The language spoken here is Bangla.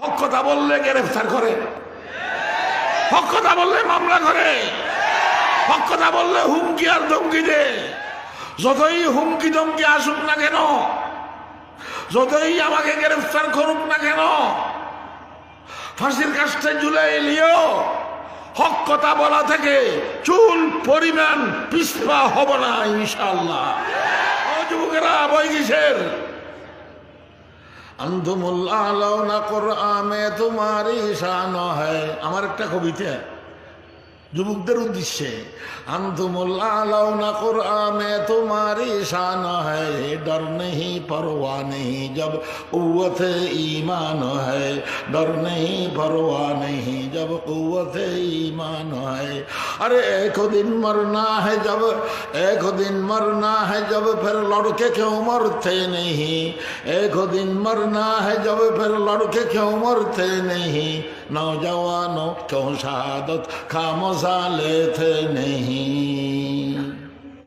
হক কথা বললে গ্রেফতার করে। হক কথা বললে মামলা করে। হক কথা বললে হুমকি আর ধমকি দে। যতই হুমকি ধমকি আসুক না কেন, যতই আমাকে গ্রেফতার করুক না কেন, ফাঁসির কাজটা জুলাই এলিও হক কথা বলা থেকে চুল পরিমাণ পিসপা হব না ইনশাল্লাহ যুবকেরা, বই কিসের? আন্ধুমুল্লাহ না কর আমে তোমারই শান হয়। আমার একটা কবিতা। যুবকদের উদ্দেশ্যে আন্তমুল্লাউনা কোরআনে তোমারি শান হ্যাঁ ডর নেই পরোয়া নেই জব কুত ইমান হ্যাঁ ডর নেই পরোয়া নেই জব কুত ইমান হ্যাঁ আরে এক দিন মরনা হ্যাঁ জব এক দিন মরনা হ্যাঁ জব, ফির লড়কে কেউ মরতে নেই এক দিন মরনা হ্যাঁ জব, ফির লড়কে কেউ মরতে নেই नौजवानों क्यों शहादत खामोशा लेते नहीं